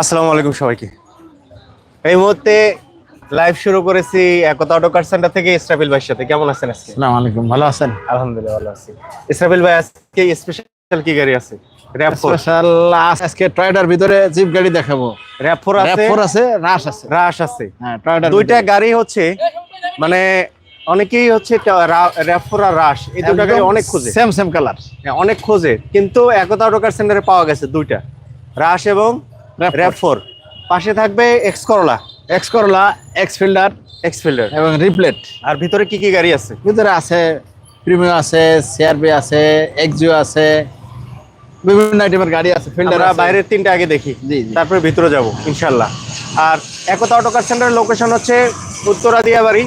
আসসালামু আলাইকুম সবাইকে। এই মুহূর্তে লাইভ শুরু করেছি একতা অটো কার সেন্টার থেকে ইসরাফিল ভাইয়ের সাথে। কেমন আছেন আজকে? আসসালামু আলাইকুম ভালো আছেন? আলহামদুলিল্লাহ ভালো আছি। ইসরাফিল ভাই আজকে স্পেশাল কি গাড়ি আছে? স্পেশাল আজকে টয়টার ভিতরে জিপ গাড়ি দেখাবো। র্যাপ ফোর আছে? র্যাপ আছে রাশ আছে। রাশ আছে। হ্যাঁ টয়টার দুইটা গাড়ি হচ্ছে মানে অনেকেই হচ্ছে র্যাপ ফোর আর রাশ এই দুটা গাড়ি অনেক খোঁজে। সেম সেম কালার হ্যাঁ, অনেক খোঁজে। কিন্তু একতা অটো কার সেন্টারে পাওয়া গেছে দুইটা। রাশ এবং র্যাপ ফোর পাশে থাকবে X Corolla X Corolla x fielder x fielder এবং রিপ্লেট আর ভিতরে কি কি গাড়ি আছে? ভিতরে আছে প্রিমিয়াম আছে সিআরবি আছে এক্সিও আছে বিভিন্ন আইটেমের গাড়ি আছে ফিল্ডার বাইরের তিনটা আগে দেখি। জি। তারপরে ভিতরে যাব ইনশাল্লাহ আর একতা অটো কার সেন্টারের লোকেশন হচ্ছে উত্তরা দিয়াবাড়ি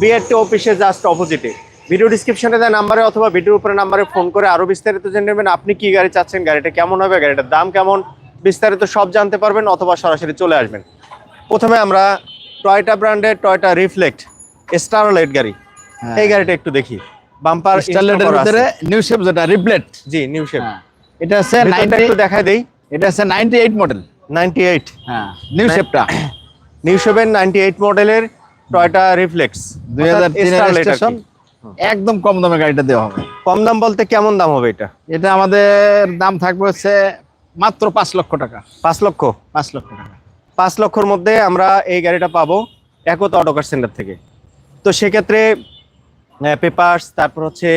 বিআরটি অফিসের জাস্ট অপোজিটে ভিডিও ডিসক্রিপশনে দেওয়া নাম্বারে অথবা ভিডিওর উপরে নাম্বারে ফোন করে আরও বিস্তারিত জেনে নেবেন আপনি কি গাড়ি চাচ্ছেন গাড়িটা কেমন হবে গাড়িটার দাম কেমন বিস্তারিত সব জানতে পারবেন অথবা সরাসরি চলে আসবেন। প্রথমে আমরা টয়টা ব্র্যান্ডের টয়টা রিফ্লেক্ট স্টারলাইট গাড়ি। হ্যাঁ। এই গাড়িটা একটু দেখি। বাম্পার স্টারলেটের ভিতরে নিউ শেপ যেটা রিপ্লেট জি নিউ শেপ এটা আছে 90 একটু দেখাই দেই। এটা আছে 98 মডেল নাইনটি এইট হ্যাঁ নিউ শেপটা নিউ নাইনটি এইট মডেলের টয়টা রিফ্লেক্স। 2003 এর স্টেশন একদম কম দামে গাড়িটা দেওয়া হবে। কম দাম বলতে কেমন দাম হবে এটা? এটা আমাদের দাম থাকবে হচ্ছে মাত্র পাঁচ লক্ষ টাকা। পাঁচ লক্ষ? পাঁচ লক্ষ টাকা। পাঁচ লক্ষর মধ্যে আমরা এই গাড়িটা পাবো একতা অটোকার সেন্টার থেকে। তো সেক্ষেত্রে পেপার্স তারপর হচ্ছে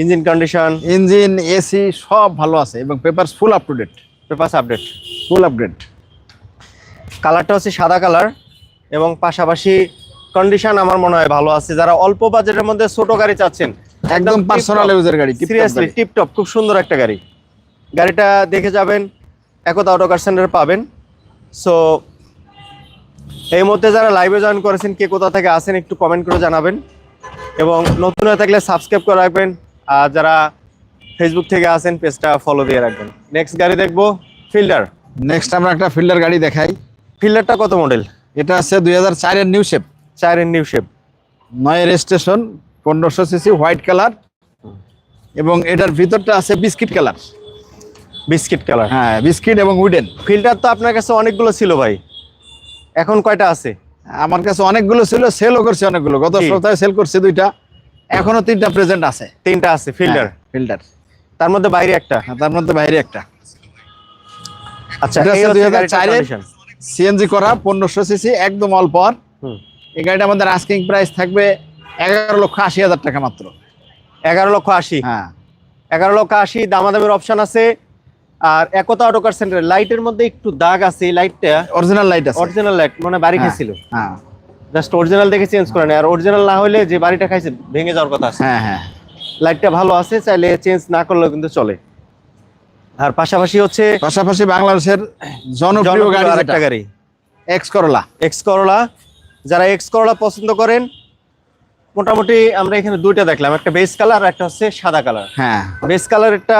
ইঞ্জিন কন্ডিশন ইঞ্জিন এসি সব ভালো আছে এবং paper full up to date papers update full update কালারটা হচ্ছে সাদা কালার এবং পাশাপাশি কন্ডিশন আমার মনে হয় ভালো আছে। যারা অল্প বাজেটের মধ্যে ছোট গাড়ি চাচ্ছেন একদম পার্সোনাল ইউজের গাড়ি সিরিয়াসলি টিপটপ খুব সুন্দর একটা গাড়ি। গাড়িটা দেখে যাবেন একতা অটো কার সেন্টার পাবেন। সো এই মধ্যে যারা লাইভে জয়েন করেছেন কে কোথা থেকে আসেন একটু কমেন্ট করে জানাবেন। এবং নতুন হয়ে থাকলে সাবস্ক্রাইব করে রাখবেন আর যারা ফেসবুক থেকে আসেন পেজটা ফলো দিয়ে রাখবেন। নেক্সট গাড়ি দেখব ফিল্ডার নেক্সট আমরা একটা ফিল্ডার গাড়ি দেখাই। ফিল্ডারটা কত মডেল এটা আছে দুই হাজার চারের নিউ শেপ চারের নিউ শেপ নয়ের স্টেশন পনেরোশো সিসি হোয়াইট কালার এবং এটার ভিতরটা আছে বিস্কিট কালার বিস্কিট কালার। হ্যাঁ বিস্কিট এবং উডেন ফিল্ডার তো আপনার কাছে অনেকগুলো ছিল ভাই। এখন কয়টা আছে? আমার কাছে অনেকগুলো ছিল সেলও করছে অনেকগুলো। গত সপ্তাহে সেল করছে দুইটা। এখনও তিনটা প্রেজেন্ট আছে। তিনটা আছে ফিল্ডার ফিল্ডার তার মধ্যে বাইরে একটা। তার মধ্যে বাইরে একটা। আচ্ছা এটা এই হচ্ছে হচ্ছে 2004 গাড়িটার এর condition। সিএনজি করা পনেরোশো সিসি একদম অল্প। এই গাড়িটা আমাদের আস্কিং প্রাইস থাকবে এগারো লক্ষ আশি হাজার টাকা মাত্র। এগারো লক্ষ আশি। হ্যাঁ। এগারো লক্ষ আশি দামাদামের অপশন আছে। আর একতা অটোকার সেন্টার লাইটের মধ্যে একটু দাগ আছে লাইটটা অরিজিনাল লাইট আছে। অরিজিনাল লাইট মানে বাড়ি হ্যাঁ। খাইছিল। হ্যাঁ। জাস্ট অরিজিনাল দেখে চেঞ্জ করে নেয়। আর অরিজিনাল না হলে যে বাড়িটা খাইছে ভেঙে যাওয়ার কথা আছে। হ্যাঁ হ্যাঁ। লাইটটা ভালো আছে চাইলে চেঞ্জ না করলেও কিন্তু চলে। আর পাশাপাশি হচ্ছে পাশাপাশি বাংলাদেশের জনপ্রিয় গাড়ি আরেকটা গাড়ি। এক্স করলা এক্স করলা যারা এক্স করলা পছন্দ করেন মোটামুটি আমরা এখানে দুইটা দেখলাম একটা বেস কালার আর একটা হচ্ছে সাদা কালার হ্যাঁ। বেস কালারেরটা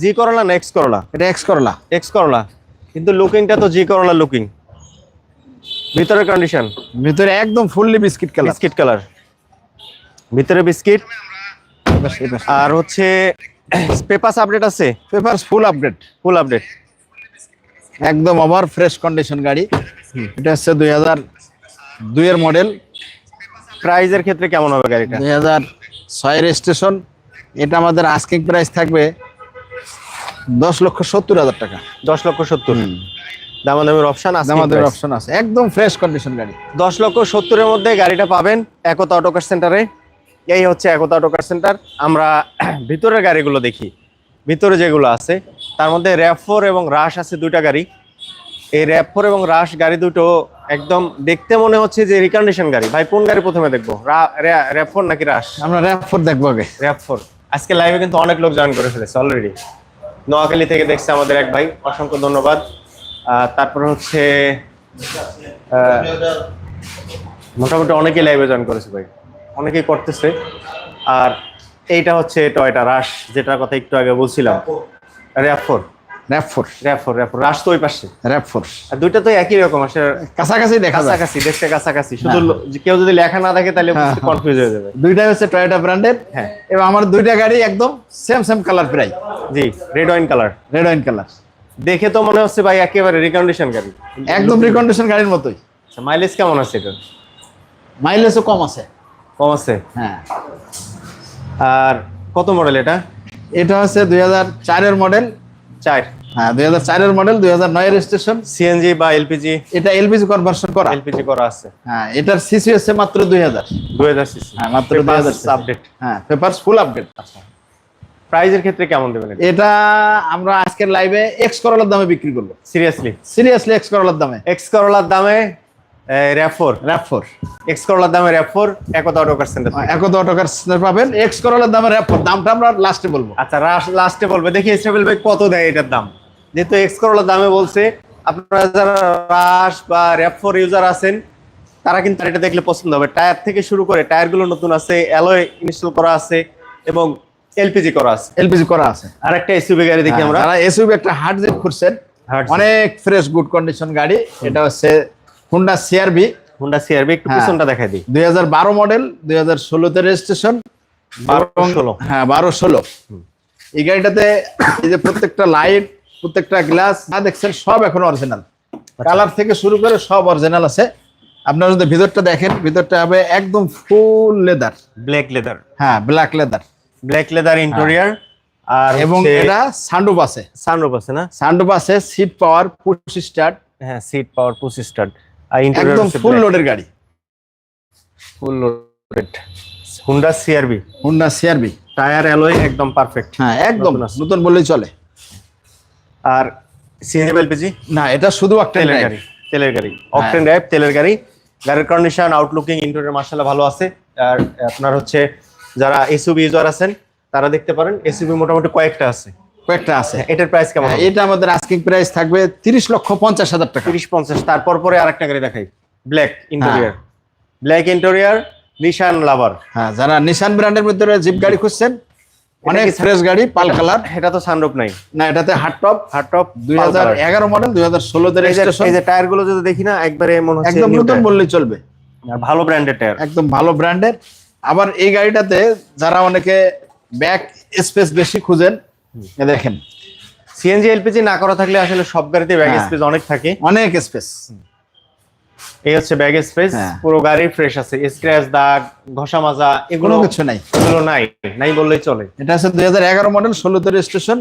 জি করলা না এক্স করলা এটা এক্স করলা এক্স করলা কিন্তু লুকিংটা তো জি করলা লুকিং ভিতরের কন্ডিশন ভিতরে একদম fully biscuit colour biscuit colour ভিতরে বিস্কিট আর হচ্ছে পেপাস আপডেট আছে? Paper full update full update একদম ওভার ফ্রেশ কন্ডিশন গাড়ি। এটা হচ্ছে দুই হাজার দুইয়ের মডেল প্রাইজের ক্ষেত্রে কেমন হবে গাড়িটা? দুই হাজার ছয়ের স্টেশন। এটা আমাদের আস্কিং প্রাইস থাকবে দশ লক্ষ সত্তর হাজার টাকা। দশ লক্ষ সত্তর। দামাদামের অপশন আছে আমাদের অপশন আছে। একদম ফ্রেশ কন্ডিশন গাড়ি। দশ লক্ষ সত্তরের মধ্যে গাড়িটা পাবেন একতা অটোকার সেন্টারে এই হচ্ছে একতা অটোকার সেন্টার আমরা ভিতরের গাড়িগুলো দেখি। ভিতরে যেগুলো আছে তার মধ্যে র্যাপ ফোর এবং রাশ আছে দুইটা গাড়ি। এই র্যাপ ফোর এবং রাশ গাড়ি দুটো একদম দেখতে মনে হচ্ছে যে রিকন্ডিশন গাড়ি। ভাই কোন গাড়ি প্রথমে দেখব? র্যাপ ফোর নাকি রাশ? আমরা র্যাপ ফোর দেখব আগে। র্যাপ ফোর আজকে লাইভে কিন্তু অনেক লোক জয়েন করে ফেলেছে অলরেডি নোয়াখালী থেকে দেখছে আমাদের এক ভাই অসংখ্য ধন্যবাদ। তারপর হচ্ছে মোটামুটি অনেকেই লাইভে জয়েন করেছে ভাই। অনেকেই করতেছে। আর এইটা হচ্ছে টয়টা রাশ যেটার কথা একটু আগে বলছিলাম। RAV four RAV four RAV four RAV four Rush তো ওই পাশে। র্যাপ ফোর আর দুইটা তো একই রকম আসলে কাছাকাছি দেখা যায়। কাছাকাছি দেখতে কাছাকাছি। শুধু কেউ যদি লেখা না দেখে তাহলে হ্যাঁ, হ্যাঁ। কনফিউজ হয়ে যাবে। দুইটাই হচ্ছে টয়োটা ব্র্যান্ডের হ্যাঁ। এবং আমার দুইটা গাড়ি একদম সেম সেম কালার প্রায়। G red wine colour red wine colour দেখে তো মনে হচ্ছে ভাই একেবারে রিকন্ডিশন গাড়ি। একদম রিকন্ডিশন গাড়ির মতোই। মাইলেজ কেমন আছে এটা মাইলেজও কম আছে। কম আছে? হ্যাঁ। আর কত মডেল এটা? এটা হচ্ছে দুই হাজার চারের মডেল চার। হ্যাঁ দুই হাজার চারের মডেল দুই হাজার নয়ের স্টেশন সিএনজি বা এলপিজি এটা এলপিজি কনভার্সন করা। এলপিজি করা আছে। হ্যাঁ এটার সিসি হচ্ছে মাত্র দুই হাজার। দুই হাজার সিসি হ্যাঁ মাত্র দুই হাজার আপডেট হ্যাঁ পেপার ফুল আপডেট প্রাইজের ক্ষেত্রে কেমন দেবেন এটা? এটা আমরা আজকের লাইভে এক্স করলার দামে বিক্রি করব। সিরিয়াসলি সিরিয়াসলি এক্স করলার দামে। এক্স করলার দামে র্যাফোর এক্স করলার দামে র্যাফোর সেন্টার অটোকার পাবেন। এক্স করলার দামে দামটা আমরা লাস্টে বলব। আচ্ছা লাস্টে বলবে। দেখি ইসরাফিল ভাই কত দেয় এটার দাম? যেহেতু এক্স করলার দামে বলছে আপনারা যারা রাশ বা র্যাফোর ইউজার আছেন তারা কিন্তু এটা দেখলে পছন্দ হবে। টায়ার থেকে শুরু করে টায়ারগুলো নতুন আছে অ্যালয় ইনস্টল করা আছে এবং এলপিজি করা আছে। এলপিজি করা আছে। আর একটা এসইউভি গাড়ি দেখি আমরা। যারা এসইউভি একটা হার্ড জেট খুঁজছেন অনেক ফ্রেশ গুড কন্ডিশন গাড়ি। এটা হচ্ছে হুন্ডা সিআরবি হোন্ডা সিআরবি একটু হ্যাঁ। পিছনটা দেখাই দিই। দুই হাজার বারো মডেল দুই হাজার ষোলোতে রেজিস্ট্রেশন বারো ষোলো। হ্যাঁ বারো ষোলো। এই গাড়িটাতে এই যে প্রত্যেকটা লাইট প্রত্যেকটা গ্লাস যা দেখছেন সব এখন অরিজিনাল আচ্ছা। কালার থেকে শুরু করে সব অরিজিনাল আছে। আপনারা যদি ভিতরটা দেখেন ভিতরটা হবে একদম ফুল লেদার ব্ল্যাক লেদার হ্যাঁ black leather black leather interior আর এবং এটা সানরুফ আছে। সানরুফ আছে না? সানরুফ আছে সিট পাওয়ার পুশ স্টার্ট হ্যাঁ সিট পাওয়ার পুশ স্টার্ট আর একদম ফুল লোডের গাড়ি। Full loaded Honda CRV Honda CRV tyre alloy একদম পারফেক্ট হ্যাঁ একদম। নতুন বললেই চলে। আর সিএনজি এলপিজি না এটা শুধু একটা তেলের গাড়ি তেলের গাড়ি। অকটেন ড্রাইভ তেলের গাড়ি। গাড়ির কন্ডিশন আউটলুকিং ইন্টেরিয়র মার্শাল্লাহ ভালো আছে। আর আপনার হচ্ছে যারা এসইউবি ইউজার আছেন তারা দেখতে পারেন এসইউবি মোটামুটি কয়েকটা আছে। কয়েকটা আছে। এটার প্রাইস কেমন হ্যাঁ, এটা আমাদের আস্কিং প্রাইস থাকবে তিরিশ লক্ষ পঞ্চাশ হাজার টাকা। তিরিশ পঞ্চাশ। তারপর পরে আরেকটা গাড়ি দেখাই। ব্ল্যাক হ্যাঁ। Interior black interior Nissan lover হ্যাঁ যারা নিশান ব্র্যান্ডের মধ্যে জিপ গাড়ি খুঁজছেন অনেক ফ্রেশ গাড়ি পাল কালার এটা তো সানরূপ নাই। না এটাতে হার্ড টপ হার্ড টপ দুই হাজার এগারো মডেল দুই হাজার ষোলোতে রেজিস্ট্রেশন এই যে টায়ারগুলো যদি দেখি না একবারে মনে হচ্ছে একদম নতুন। বললেই চলবে। আর ভালো ব্র্যান্ডের টায়ার একদম ভালো ব্র্যান্ডের আবার এই গাড়িটাতে যারা অনেকে ব্যাক স্পেস বেশি খুঁজেন দেখেন। সিএনজি এলপিজি না করা থাকলে আসলে সব গাড়িতে হ্যাঁ। স্পেস অনেক থাকে। অনেক স্পেস এই হচ্ছে ব্যাগ স্পেস হ্যাঁ। পুরো গাড়ি ফ্রেশ আছে। স্ক্র্যাচ দাগ ঘষা মাজা এগুলো কিছু নাই। এগুলো নাই। নাই বললেই চলে। এটা হাজার এগারো মডেল ষোলোতে রেজিস্ট্রেশন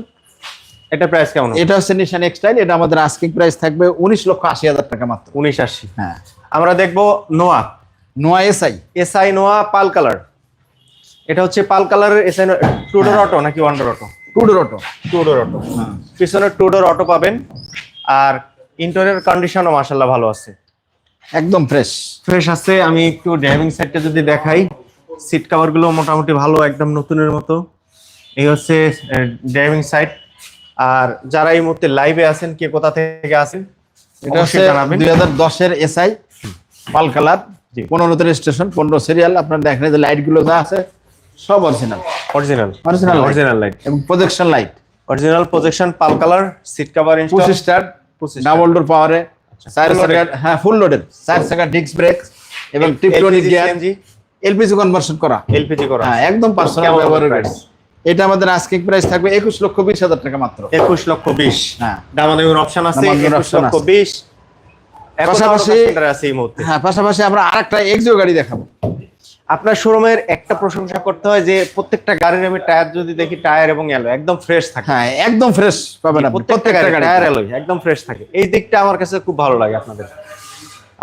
এটা প্রাইস কেমন? এটা হচ্ছে নিশান এক্সটাইল এটা আমাদের আস্কিং প্রাইস থাকবে উনিশ লক্ষ আশি হাজার টাকা মাত্র। উনিশ আশি। হ্যাঁ। আমরা দেখব Noah Noah SI SI Noah pearl colour. এটা হচ্ছে পাল কালারের S I two door. Auto নাকি wonder auto two door auto two door auto পিছনে টুডোর অটো পাবেন। আর ইন্টেরিয়র কন্ডিশনও মাসাল্লাহ ভালো আছে। একদম ফ্রেশ ফ্রেশ আছে আমি একটু ড্রাইভিং সাইডটা যদি দেখাই সিট কভারগুলো মোটামুটি ভালো একদম নতুনের মতো। এই হচ্ছে ড্রাইভিং সাইড আর যারা এই মুহূর্তে লাইভে আছেন কে কোথা থেকে আছেন এটা হচ্ছে দুই হাজার দশের এসআই পাল কালার জি। পনেরোতে স্টেশন পনেরো সিরিয়াল আপনার দেখেন যে লাইটগুলো যা আছে সব original original light। Original light এবং projection light original projection pearl colour seat cover install star double door পাওয়ারে চার full হ্যাঁ ফুল লোডেড চার চাকা ডিস্ক ব্রেক এবং টিপটনিক গিয়ার এলপিজি কনভার্সন করা। এলপিজি করা। হ্যাঁ একদম পার্সোনাল ব্যবহারের গাড়ি। এটা আমাদের প্রাইস থাকবে একুশ লক্ষ বিশ হাজার টাকা মাত্র। একুশ লক্ষ বিশ। হ্যাঁ। দামাদামির অপশন আছে একুশ লক্ষ বিশ। পাশাপাশি- আমরা আর একটা মুহূর্তে। হ্যাঁ পাশাপাশি আমরা আরেকটা এক্সিও গাড়ি দেখাবো। আপনার শোরুমের একটা প্রশংসা করতে হয় যে প্রত্যেকটা গাড়ির আমি টায়ার যদি দেখি টায়ার এবং অ্যালো একদম ফ্রেশ থাকে। হ্যাঁ একদম ফ্রেশ পাবেন প্রত্যেকটা গাড়ি টায়ার অ্যালোই একদম ফ্রেশ থাকে। এই দিকটা আমার কাছে খুব ভালো লাগে আপনাদের।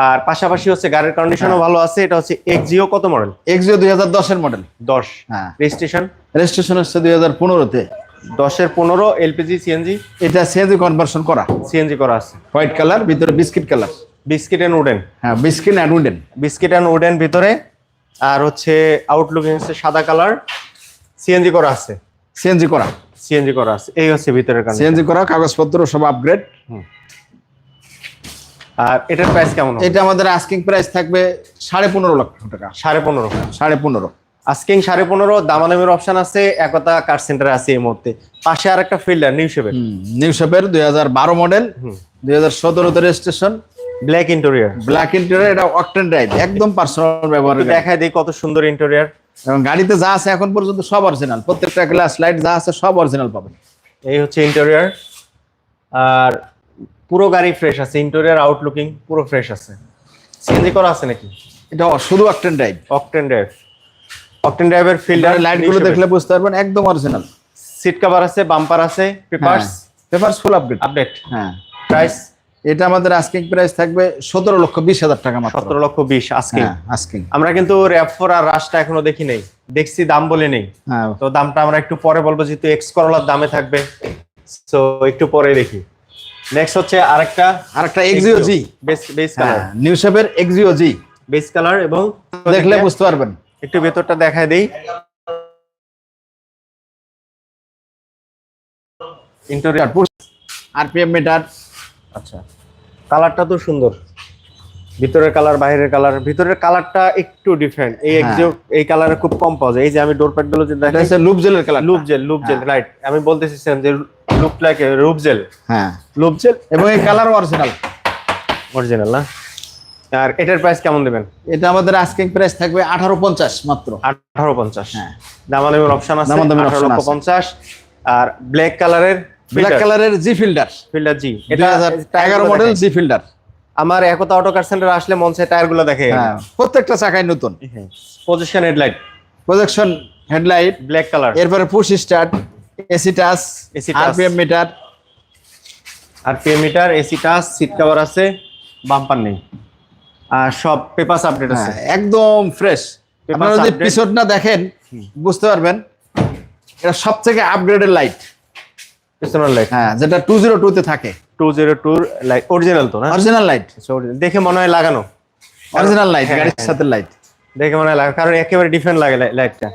আর পাশাপাশি হচ্ছে গাড়ির হ্যাঁ। কন্ডিশনও ভালো আছে এটা হচ্ছে এক্সিও কত মডেল এক্সিও দুই হাজার দশের মডেল দশ। হ্যাঁ। রেজিস্ট্রেশন রেজিস্ট্রেশন হচ্ছে দুই হাজার পনেরোতে। দশের পনেরো এলপিজি সিএনজি এটা সিএনজি কনভার্সন করা। সিএনজি করা আছে। হোয়াইট কালার ভিতরে biscuit colour biscuit and wooden হ্যাঁ biscuit and wooden biscuit and wooden ভিতরে আর হচ্ছে আউটলুকিং হচ্ছে সাদা কালার সিএনজি করা আছে। সিএনজি করা। সিএনজি করা আছে। এই হচ্ছে ভিতরের কারণ সিএনজি করা কাগজপত্র সব আপগ্রেড আর এটার প্রাইস কেমন এটা আমাদের আস্কিং প্রাইস থাকবে সাড়ে পনেরো লক্ষ টাকা। সাড়ে পনেরো। সাড়ে পনেরো। আস্কিং সাড়ে পনেরো দামাদামের অপশন আছে একতা কার সেন্টারে আছে এই মুহূর্তে। পাশে আর একটা ফিল্ডার নিউ শেপের নিউ শেপের দুই হাজার বারো মডেল দুই হাজার সতেরোতে registration black interior black interior এটা অকটেন ড্রাইভ একদম পার্সোনাল ব্যবহার দেখায় দিই কত সুন্দর ইন্টেরিয়র এবং গাড়িতে যা আছে এখন পর্যন্ত সব অরিজিনাল প্রত্যেকটা গ্লাস লাইট যা আছে সব অরিজিনাল পাবেন। এই হচ্ছে ইন্টেরিয়র আর পুরো গাড়ি ফ্রেশ আছে ইন্টেরিয়ার আউটলুকিং পুরো ফ্রেশ আছে। সিএনজি করা আছে নাকি? এটা শুধু octane drive octane drive octane ড্রাইভের ফিল্ডার লাইটগুলো দেখলে বুঝতে পারবেন একদম অরিজিনাল সিট কভার আছে বাম্পার আছে papers papers full update update হ্যাঁ। প্রাইস এটা আমাদের আস্কিং প্রাইস থাকবে সতেরো লক্ষ বিশ হাজার টাকা মাত্র। সতেরো লক্ষ বিশ আজকে হ্যাঁ আস্কিং আমরা কিন্তু র্যাপ ফোর আর রাশটা এখনও দেখি নেই। দেখছি দাম বলে নেই। হ্যাঁ। তো দামটা আমরা একটু পরে বলব যেহেতু এক্স করলার দামে থাকবে। তো একটু পরে দেখি। নেক্সট হচ্ছে আরেকটা। আরেকটা Axio G base base colour new শেপের এক্সিও জি বেস কালার এবং দেখলে বুঝতে পারবেন। একটু ভেতরটা দেখায় দেই। ইন্টেরিয়র আরপিএম মিটার আচ্ছা। কালারটা তো সুন্দর। ভিতরের কালার বাইরের কালার ভিতরের কালারটা একটু ডিফারেন্ট এই হ্যাঁ। এক্সিও এই কালারে খুব কম পাওয়া যায়। এই যে আমি ডোর প্যাডগুলো যে দেখাই লুপ জেলের কালার লুপ জেল লুপ জেল। রাইট আমি বলতে চাইছিলাম যে লুপ লাইক রুপ জেল হ্যাঁ। লুপ জেল এবং এই কালার অরিজিনাল অরিজিনাল না? আর এটার প্রাইস কেমন দেবেন? এটা আমাদের আস্কিং প্রাইস থাকবে আঠারো পঞ্চাশ মাত্র। আঠারো পঞ্চাশ। হ্যাঁ। দামাদামির অপশন আছে দামাদামির আছে। পঞ্চাশ। আর ব্ল্যাক কালারের ব্ল্যাক কালারের জি ফিল্ডার ফিল্ডার জি হাজার এগারো মডেল জি ফিল্ডার আমার একতা অটো কার সেন্টার আসলে মঞ্চে টায়ারগুলো দেখে হ্যাঁ প্রত্যেকটা চাকায় নতুন। Position headlight projection headlight black colour এরপরে push start AC touch touch। RPM meter আর pay meter AC touch seat cover আছে বাম্পার নেই। আর সব পেপারস আপডেট আছে। হ্যাঁ, একদম ফ্রেশ আপনারা যদি। পিছনটা দেখেন বুঝতে পারবেন এটা সব থেকে আপগ্রেডেড লাইট পিছনের লাইট হ্যাঁ যেটা টু জিরো টু তে থাকে। Two zero two light original তো না? অরিজিনাল লাইট দেখে মনে হয় লাগানো। অরিজিনাল লাইট হ্যাঁ, গাড়ির হ্যাঁ। সাথে লাইট দেখে মনে হয় লাগানো কারণ একেবারে ডিফারেন্ট লাগে লাইটটা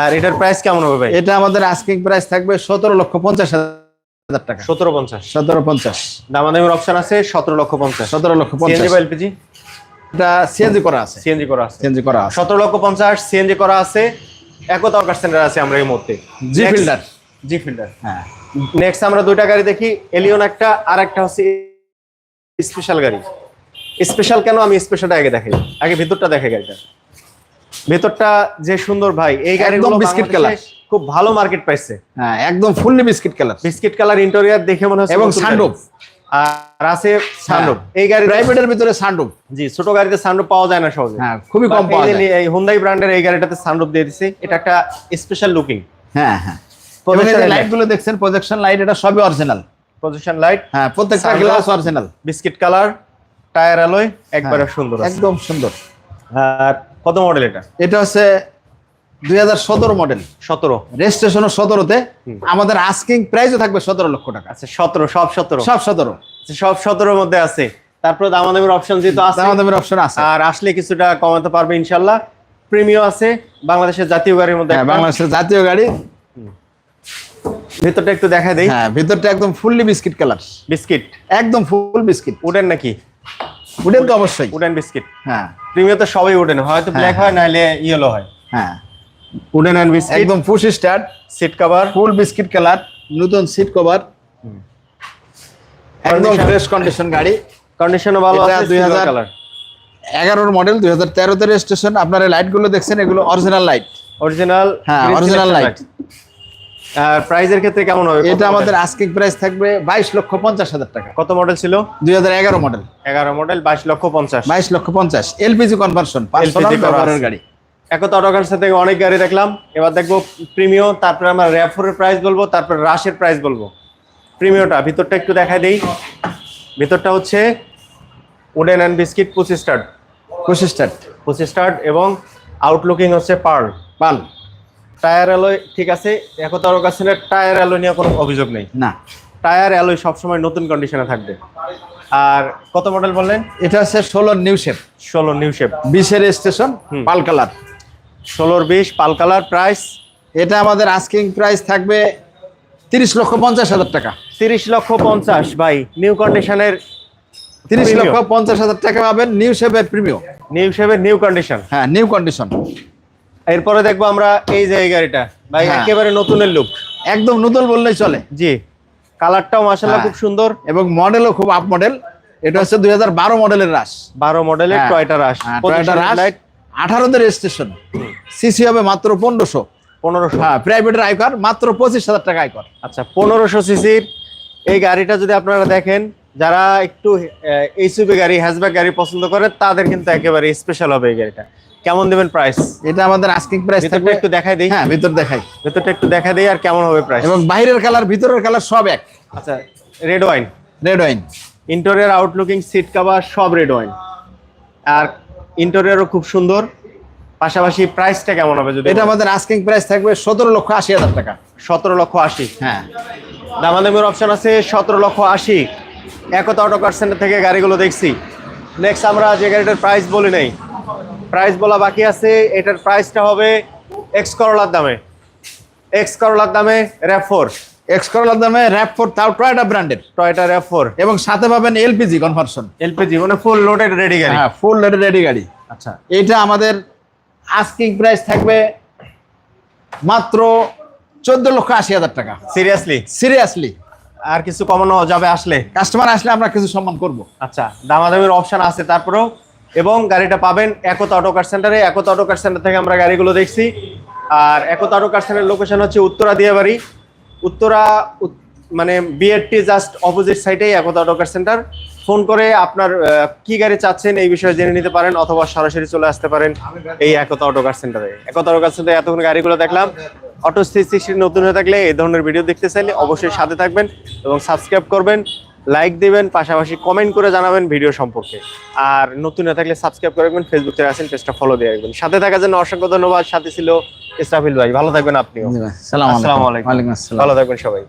আর এটার প্রাইস কেমন হবে ভাই? এটা আমাদের আস্কিং প্রাইস থাকবে সতেরো লক্ষ পঞ্চাশ হাজার টাকা। দামাদামির অপশন আছে সতেরো লক্ষ পঞ্চাশ। সতেরো লক্ষ সিএনজি পঞ্চাশ বা এলপিজি এটা সিএনজি করা আছে। সিএনজি করা আছে। সিএনজি করা আছে। লক্ষ পঞ্চাশ সিএনজি করা আছে। একতা সেন্টার আছে আমরা এই মুহূর্তে। জি ফিল্ডার জি ফিল্ডার হ্যাঁ। নেক্সট আমরা দুইটা গাড়ি দেখি। এলিয়ন একটা আর একটা হচ্ছে স্পেশাল গাড়ি। স্পেশাল কেন আমি স্পেশালটা আগে দেখাই? আগে ভিতরটা দেখে গাড়িটা। ভেতরটা যে সুন্দর ভাই এই গাড়িগুলো বিস্কিট বাংলাদেশে খুব ভালো মার্কেট পাইছে। হ্যাঁ একদম fully biscuit colour biscuit colour interior দেখে মনে হচ্ছে এবং সানরুফ আর আছে সানরুফ এই গাড়ি প্রাইভেটের ভিতরে সানরুফ জি ছোট গাড়িতে সানরুফ পাওয়া যায় না সহজে। হ্যাঁ খুবই কম পাওয়া এই যায়। এই হুন্দাই ব্র্যান্ডের এই গাড়িটাতে সানরুফ দিয়ে দিছে। এটা একটা স্পেশাল লুকিং হ্যাঁ হ্যাঁ। লাইটগুলো দেখছেন প্রজেকশন লাইট এটা সবই অরিজিনাল পজিশন লাইট হ্যাঁ প্রত্যেকটা glass original biscuit colour tyre alloy একবারে সুন্দর একদম সুন্দর। কত মডেল এটা? এটা হচ্ছে দুই হাজার সতেরো মডেল সতেরো। সতেরোতে। আমাদের আস্কিং প্রাইসও থাকবে সতেরো লক্ষ টাকা। আচ্ছা সতেরো সব সতেরো? সব সতেরো। সব সতেরোর মধ্যে আছে। তারপর দামাদামের অপশন যেহেতু আছে অপশন আছে। আর আসলে কিছুটা কমাতে পারবে ইনশাল্লাহ। প্রিমিয় আছে বাংলাদেশের জাতীয় গাড়ির মধ্যে হ্যাঁ বাংলাদেশের জাতীয় গাড়ি। ভেতরটা একটু দেখা দেই। হ্যাঁ ভিতরটা একদম ফুললি বিস্কিট কালার বিস্কিট? একদম ফুল বিস্কিট উডেন নাকি? উডেন তো অবশ্যই। Wooden biscuit. হ্যাঁ। প্রিমিয় তো সবই উডেন হয়তো ব্ল্যাক হ্যাঁ, হয়। নাহলে ইয়েলো হয়। হ্যাঁ। উডেন অ্যান্ড বিস্কিট একদম push start seat cover full biscuit colour নতুন সিট কভার একদম ফ্রেশ কন্ডিশন গাড়ি। কন্ডিশনও ভালো আছে 2000 2000 কালার এগারোর মডেল দুই হাজার তেরোতে রেজিস্ট্রেশন আপনার এই লাইটগুলো দেখছেন এগুলো অরিজিনাল লাইট অরিজিনাল হ্যাঁ, অরিজিনাল light। আর প্রাইজের ক্ষেত্রে কেমন হবে? এটা আমাদের model? আস্কিং প্রাইস থাকবে বাইশ লক্ষ পঞ্চাশ হাজার টাকা। কত মডেল ছিল? দুই হাজার এগারো মডেল এগারো মডেল বাইশ লক্ষ পঞ্চাশ। বাইশ লক্ষ পঞ্চাশ। এলপিজি কনভার্সন ব্যবহারের আছে। গাড়ি। একত অটোকার সাথে অনেক গাড়ি দেখলাম। এবার দেখব প্রিমিয় তারপরে আমরা র্যাফোরের প্রাইস বলব তারপর রাশের প্রাইস বলব। প্রিমিয়টা ভিতরটা একটু দেখা দেই। ভিতরটা হচ্ছে wooden and biscuit push start পঁচিশ স্টার্ট পুসি স্টার্ট এবং আউটলুকিং হচ্ছে পার্ল পাল টায়ার অ্যালয় ঠিক আছে? একত অটোকার টায়ার অ্যালয় নিয়ে কোনো অভিযোগ নেই। না। টায়ার অ্যালয় সবসময় নতুন কন্ডিশনে থাকবে। আর কত মডেল বললেন? এটা হচ্ছে ষোলো নিউ শেপ ষোলো নিউ শেপ বিশের স্টেশন পাল কালার। ষোলোর বিশ পাল কালার প্রাইস এটা আমাদের আস্কিং প্রাইস থাকবে তিরিশ লক্ষ পঞ্চাশ হাজার টাকা। তিরিশ লক্ষ পঞ্চাশ ভাই। নিউ কন্ডিশনের তিরিশ লক্ষ পঞ্চাশ হাজার টাকা পাবেন নিউ শেপের প্রিমিয়াম নিউ শেপের নিউ কন্ডিশন হ্যাঁ নিউ কন্ডিশন এরপরে দেখব আমরা এই যে এই গাড়িটা। ভাই হ্যাঁ। একেবারে নতুনের লুক একদম নতুন বললেই চলে। জি। কালারটাও মাসাল্লাহ হ্যাঁ। খুব সুন্দর। এবং মডেলও খুব আপ মডেল এটা হচ্ছে দুই হাজার বারো মডেলের রাস বারো মডেলের। টয়টা রাশ হ্যাঁ, টয়োটা রাশ আঠারোতে রেজিস্ট্রেশন সিসি হবে মাত্র পনেরোশো। পনেরোশো। হ্যাঁ প্রাইভেটের আয়কর মাত্র পঁচিশ হাজার টাকা আয়কর। আচ্ছা পনেরোশো সিসির এই গাড়িটা যদি আপনারা দেখেন যারা একটু এইচইউবি গাড়ি হ্যাচব্যাক গাড়ি পছন্দ করেন তাদের কিন্তু একেবারে স্পেশাল হবে এই গাড়িটা। কেমন দেবেন প্রাইস এটা আমাদের আস্কিং প্রাইস ভিতরটা একটু দেখাই দিই। হ্যাঁ ভিতর দেখাই। ভিতরটা একটু দেখাই দিই আর কেমন হবে প্রাইস এবং বাইরের কালার ভিতরের কালার সব এক। আচ্ছা red wine red wine interior outlooking seat cover সব রেড ওয়াইন আর ইন্টেরিয়রও খুব সুন্দর। পাশাপাশি প্রাইসটা কেমন হবে যদি এটা আমাদের আস্কিং প্রাইস থাকবে সতেরো লক্ষ আশি হাজার টাকা। সতেরো লক্ষ আশি। হ্যাঁ। দামাদামির অপশন আছে সতেরো লক্ষ আশি। একতা অটো কার সেন্টার থেকে গাড়িগুলো দেখছি। নেক্সট আমরা যে গাড়িটার প্রাইস বলি নাই প্রাইস বলা বাকি আছে এটার প্রাইসটা হবে এক্স করলার দামে। এক্স করলার দামে র্যাপ ফোর এক্স করলার দামে র্যাপ ফোর তাও টয়টা ব্র্যান্ডের টয়টা র্যাপ ফোর এবং সাথে পাবেন এলপিজি কনভার্সন এলপিজি মানে ফুল লোডেড রেডি গাড়ি। হ্যাঁ ফুল লোডেড রেডি গাড়ি। আচ্ছা। এটা আমাদের আস্কিং প্রাইস থাকবে মাত্র চোদ্দ লক্ষ আশি হাজার টাকা। সিরিয়াসলি সিরিয়াসলি আর কিছু কমানো যাবে আসলে? কাস্টমার আসলে আমরা কিছু সম্মান করব। আচ্ছা দামাদামির অপশন আছে তারপরেও এবং গাড়িটা পাবেন একতা অটো কার সেন্টারে। একতা অটো কার সেন্টার থেকে আমরা গাড়িগুলো দেখছি। আর একতা অটো কার সেন্টারের লোকেশন হচ্ছে উত্তরা দিয়াবাড়ি। উত্তরা উত- মানে বিএডটি জাস্ট অপোজিট সাইডেই Ekota auto car centre. Phone করে আপনার কি গাড়ি চাচ্ছেন এই বিষয়ে জেনে নিতে পারেন অথবা সরাসরি চলে আসতে পারেন এই একতা অটো কার সেন্টারে। একতা অটো কার সেন্টারে এতক্ষণ গাড়িগুলো দেখলাম। অটো থ্রি নতুন হয়ে থাকলে এই ধরনের ভিডিও দেখতে চাইলে অবশ্যই সাথে থাকবেন এবং সাবস্ক্রাইব করবেন। লাইক দিবেন পাশাপাশি কমেন্ট করে জানাবেন ভিডিও সম্পর্কে। আর নতুন না থাকলে সাবস্ক্রাইব করে রাখবেন ফেসবুক থেকে আসেন পেজটা ফলো দিয়ে রাখবেন। সাথে থাকার জন্য অসংখ্য ধন্যবাদ। সাথে ছিল ইসরাফিল ভাই। ভালো থাকবেন আপনিও। সালাম আসসালামু আলাইকুম। ভালো থাকবেন সবাই।